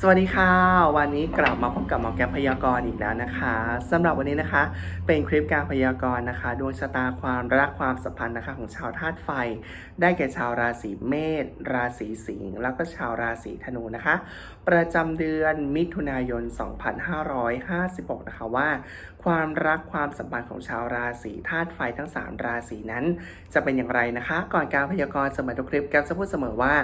สวัสดีค่ะ วันนี้กลับมาพบกับหมอแก๊ปพยากรณ์อีกแล้วนะคะสำหรับวันนี้นะคะ เป็นคลิปการพยากรณ์นะคะดวงชะตาความรักความสัมพันธ์นะคะของชาวธาตุไฟ ได้แก่ชาวราศีเมษราศีสิงห์แล้วก็ชาวราศีธนูนะคะ ประจำเดือนมิถุนายน 2556 นะคะว่า ความรักความสัมพันธ์ของชาวราศีธาตุไฟทั้ง 3 ราศีนั้น จะเป็นอย่างไรนะคะ ก่อนการพยากรณ์สมอทุกคลิปแก๊ปจะพูดเสมอว่า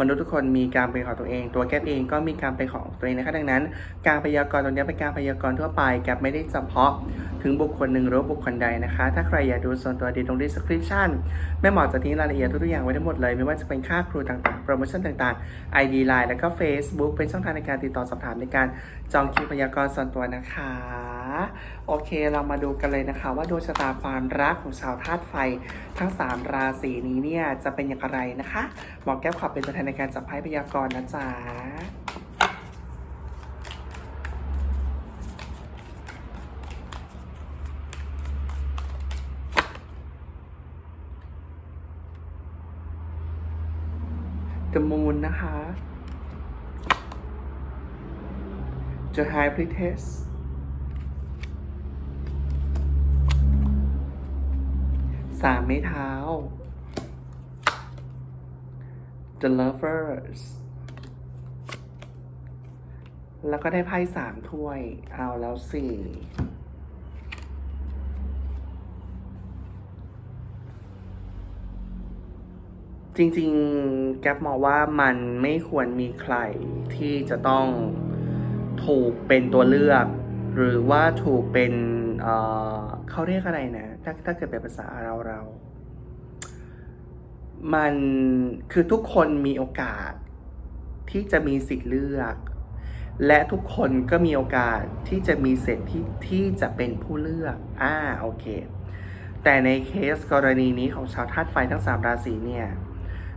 มนุษย์ทุกคนมีการเป็นของตัวเอง ตัวแก๊ปเองก็มีการเป็นของตัวเองนะคะ ดังนั้น การพยากรณ์ตรงนี้เป็นการพยากรณ์ทั่วไปแก๊ปไม่ได้เฉพาะถึงบุคคลหนึ่งหรือบุคคลใดนะคะ ถ้าใครอยากดูส่วนตัวดีตรง description แม่หมอจะทิ้งรายละเอียดทุกๆอย่างไว้ทั้งหมดเลย ไม่ว่าจะเป็นค่าครูต่างๆ โปรโมชั่นต่างๆ ID Line แล้วก็ Facebook เป็นช่องทางในการติดต่อสอบถามในการจองคิวพยากรณ์ส่วนตัวนะคะโอเคเรามาดูกันเลยนะคะว่าดวงชะตาความรักของชาวธาตุไฟทั้ง 3 ราศีนี้เนี่ยจะเป็นอย่างไรนะคะ หมอแก้วขอเป็นตัวแทนในการจับไพ่พยากรณ์นะจ๊ะ The Moon นะคะ The High Priestess สามไม้เท้า The Lovers แล้วก็ได้ไพ่สามถ้วย เอาแล้วสี่ จริงๆ แก๊ปมองว่ามันไม่ควรมีใครที่จะต้องถูกเป็นตัวเลือก หรือว่าถูกเป็นเเขาเรียกอะไรนะถ้าถ้าเกิดเป็นภาษาเราเรา มันคือทุกคนมีโอกาสที่จะมีสิทธิ์เลือก และทุกคนก็มีโอกาสที่จะมีสิทธิ์ที่ที่จะเป็นผู้เลือกอ่าโอเค แต่ในเคสกรณีนี้ของชาวธาตุไฟทั้งสามราศีเนี่ย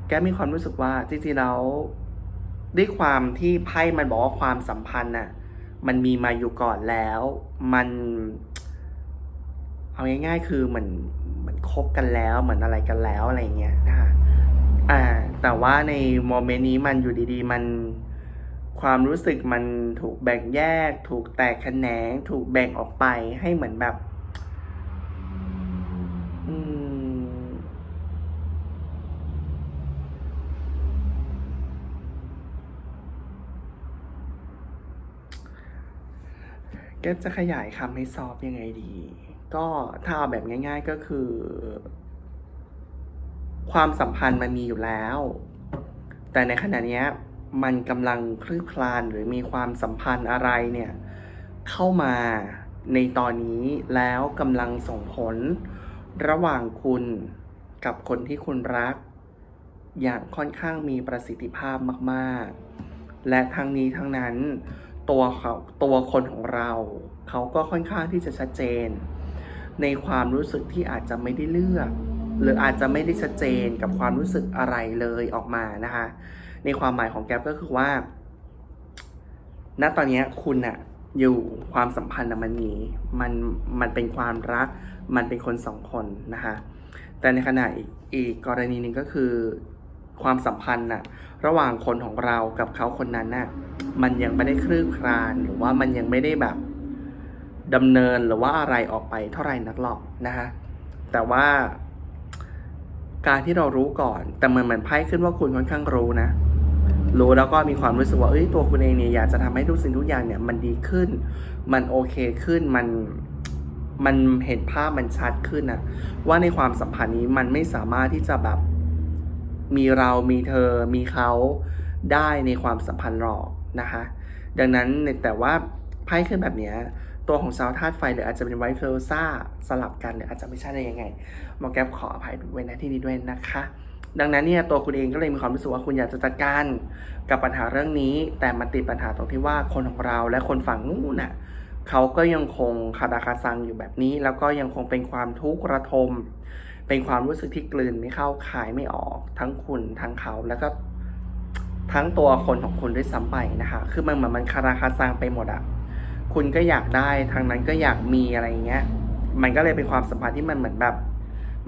แกมีความรู้สึกว่าจริงๆแล้วด้วยความที่ไพ่มันบอกว่าความสัมพันธ์น่ะมันมีมาอยู่ก่อนแล้ว มัน เอาง่ายๆ คือเหมือนเหมือนคบกันแล้วเหมือนอะไรกันแล้วอะไรเงี้ยนะคะอ่า แต่ว่าในโมเมนต์นี้มันอยู่ดีๆ มันความรู้สึกมันถูกแบ่งแยก ถูกแตกแขนง ถูกแบ่งออกไปให้เหมือนแบบ อืม แก็จะขยายคำให้ซอฟยังไงดี ก็ถ้าเอาแบบง่าย ๆก็คือ ความสัมพันธ์มันมีอยู่แล้ว แต่ในขณะนี้มันกำลังคลืบคลานหรือมีความสัมพันธ์อะไรเนี่ย เข้ามาในตอนนี้แล้วกำลังส่งผลระหว่างคุณกับคนที่คุณรัก อย่างค่อนข้างมีประสิทธิภาพมาก ๆ และทั้งนี้ทั้งนั้น ตัวเขาตัวคนของเรา เขาก็ค่อนข้างที่จะชัดเจน ในความรู้สึกที่อาจจะไม่ได้เลือก หรืออาจจะไม่ได้ชัดเจนกับความรู้สึกอะไรเลยออกมานะคะ ในความหมายของแก๊ปก็คือว่า ณตอนนี้คุณอะอยู่ความสัมพันธ์มันมีมันมันเป็นความรัก มันเป็นคนสองคนนะคะแต่ในขณะอีกอีกกรณีหนึ่งก็คือ ความสัมพันธ์น่ะระหว่างคนของเรากับเขาคนนั้นน่ะมันยังไม่ได้คลืบคลานหรือว่ามันยังไม่ได้แบบดำเนินหรือว่าอะไรออกไปเท่าไหร่นักหรอกนะคะแต่ว่า การที่เรารู้ก่อน แต่เหมือนเหมือนไพ่ขึ้นว่าคุณค่อนข้างรู้นะ รู้แล้วก็มีความรู้สึกว่าเอ้ยตัวคุณเองเนี่ยอยากจะทำให้ทุกสิ่งทุกอย่างเนี่ยมันดีขึ้น มันโอเคขึ้นมันมันเห็นภาพมันชัดขึ้นนะว่าในความสัมพันธ์นี้มันไม่สามารถที่จะแบบ มีเรามีเธอ มีเขาได้ในความสัมพันธ์หรอกนะคะ ดังนั้นแต่ว่าไพ่ขึ้นแบบนี้ตัวของชาวธาตุไฟหรืออาจจะเป็นไวท์เฟลซ่าสลับกันหรืออาจจะไม่ใช่ได้ยังไงหมอแกปขออภัยไว้ณที่นี้ด้วยนะคะ ดังนั้นเนี่ยตัวคุณเองก็เลยมีความรู้สึกว่าคุณอยากจะจัดการกับปัญหาเรื่องนี้ แต่มันติดปัญหาตรงที่ว่าคนของเราและคนฝั่งนู้นน่ะเขาก็ยังคงคาราคาซังอยู่แบบนี้ แล้วก็ยังคงเป็นความทุกข์ระทม เป็นความรู้สึกที่กลืนไม่เข้าคายไม่ออก ทั้งคุณทั้งเขาแล้วก็ทั้งตัวคนของคุณด้วยซ้ำไปนะคะ คือมันเหมือนมันคาราคาซังไปหมดอะคุณก็อยากได้ทางนั้นก็อยากมีอะไรเงี้ย มันก็เลยเป็นความสัมพันธ์ที่มันเหมือนแบบ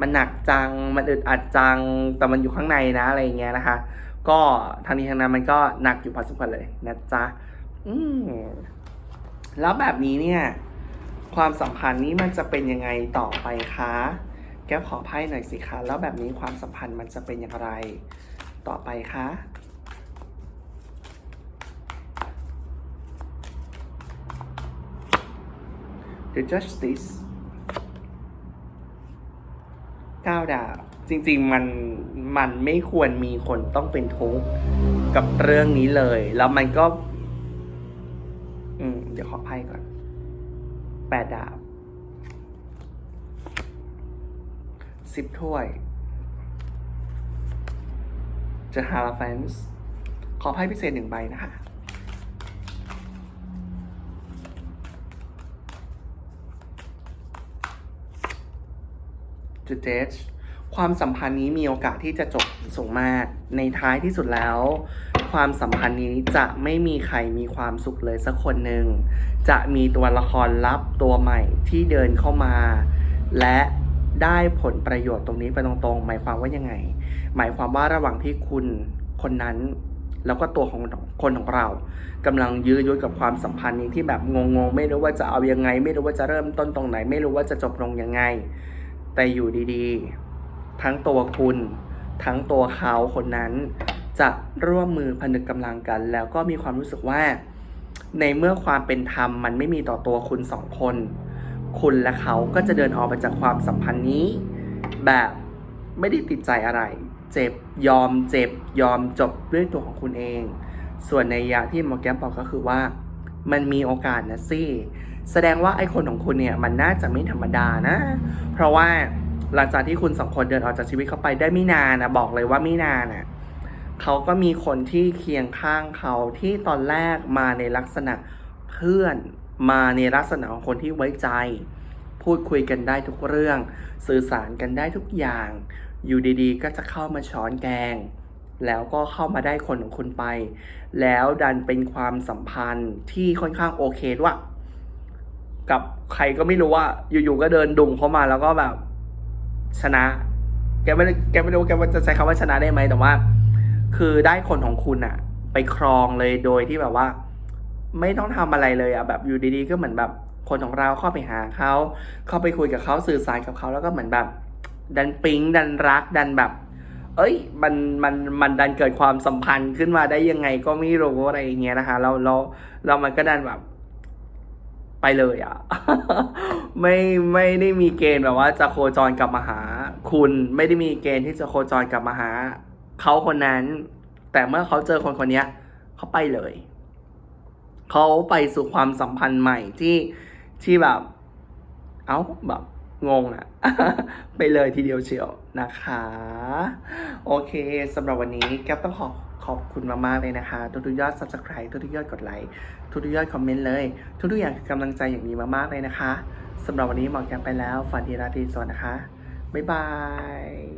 มันหนักจัง มันอึดอัดจัง แต่มันอยู่ข้างในนะอะไรเงี้ยนะคะ ก็ทางนี้ทางนั้นมันก็หนักอยู่พอสมควรเลยนะจ๊ะ อืมแล้วแบบนี้เนี่ย ความสัมพันธ์นี้มันจะเป็นยังไงต่อไปคะ แก้วขอไพ่หน่อยสิคะ แล้วแบบนี้ความสัมพันธ์มันจะเป็นอย่างไร ต่อไปคะ The Justice ก้าวดาบจริงๆมันมันไม่ควรมีคนต้องเป็นทุกข์กับเรื่องนี้เลย แล้วมันก็ อืม เดี๋ยวขอไพ่ก่อนแปดดาบ สิบถ้วย จะฮาราแฟนส์ขอไพ่พิเศษหนึ่งใบนะคะจุดเจชความสัมพันธ์นี้มีโอกาสที่จะจบสูงมาก ในท้ายที่สุดแล้ว ความสัมพันธ์นี้จะไม่มีใครมีความสุขเลยสักคนหนึ่ง จะมีตัวละครลับตัวใหม่ที่เดินเข้ามา และ ได้ผลประโยชน์ตรงนี้ไปตรงๆ หมายความว่ายังไง หมายความว่าระหว่างที่คุณคนนั้นแล้วก็ตัวของคนของเรากำลังยื้อยุดกับความสัมพันธ์นี้ที่แบบงงๆ ไม่รู้ว่าจะเอายังไง ไม่รู้ว่าจะเริ่มต้นตรงไหน ไม่รู้ว่าจะจบลงยังไง แต่อยู่ดีๆ ทั้งตัวคุณ ทั้งตัวเขาคนนั้น จะร่วมมือผนึกกำลังกัน แล้วก็มีความรู้สึกว่า ในเมื่อความเป็นธรรมมันไม่มีต่อตัวคุณสองคน คุณและเขาก็จะเดินออกไปจากความสัมพันธ์นี้ แบบไม่ได้ติดใจอะไร เจ็บยอมเจ็บยอมจบด้วยตัวของคุณเอง ส่วนในยะที่หมอแก้มบอกก็คือว่า มันมีโอกาสนะสิแสดงว่าไอคนของคุณเนี่ยมันน่าจะไม่ธรรมดานะ เพราะว่าหลังจากที่คุณสองคนเดินออกจากชีวิตเขาไปได้ไม่นานนะบอกเลยว่าไม่นานนะเขาก็มีคนที่เคียงข้างเขาที่ตอนแรกมาในลักษณะเพื่อน มาในลักษณะของคนที่ไว้ใจ พูดคุยกันได้ทุกเรื่อง สื่อสารกันได้ทุกอย่าง อยู่ดีๆ ก็จะเข้ามาช้อนแกง แล้วก็เข้ามาได้คนของคุณไป แล้วดันเป็นความสัมพันธ์ที่ค่อนข้างโอเคด้วยกับใครก็ไม่รู้ว่า อยู่ๆก็เดินดุ่มเข้ามาแล้วก็แบบชนะ แกไม่ได้แกไม่รู้แกว่าจะใช้คำว่าชนะได้ไหมแต่ว่า คือได้คนของคุณอะไปครองเลยโดยที่แบบว่า ไม่ต้องทำอะไรเลยอะแบบอยู่ดีๆ ก็เหมือนแบบคนของเราเข้าไปหาเขาเข้าไปคุยกับเขาสื่อสารกับเขาแล้วก็เหมือนแบบ ดันปิ๊งดันรักดันแบบ เอ้ยมันมันมันดันเกิดความสัมพันธ์ขึ้นมาได้ยังไงก็ไม่รู้อะไรอย่างเงี้ยนะคะเราเราเรามันก็ดันแบบไปเลยอะ่ะ ไม่ไม่ได้มีเกณฑ์แบบว่าจะโคจรกลับมาหา คุณไม่ได้มีเกณฑ์ที่จะโคจรกลับมาหาเขาคนนั้น แต่เมื่อเขาเจอคนคนนี้เขาไปเลย เขาไปสู่ความสัมพันธ์ใหม่ที่ที่แบบ เอ้าแบบงงอะไปเลยทีเดียวเชียวนะคะ โอเคสำหรับวันนี้แก๊ปต้องขอขอบคุณมากๆเลยนะคะ ทุกๆยอด subscribe ทุกๆยอดกดไลค์ทุกๆยอดคอมเมนต์เลย ทุกๆอย่างคือกำลังใจอย่างดีมากๆเลยนะคะสำหรับวันนี้หมอแก๊ปไปแล้วฝันดีราตรีสวัสดิ์นะคะ บ๊ายบาย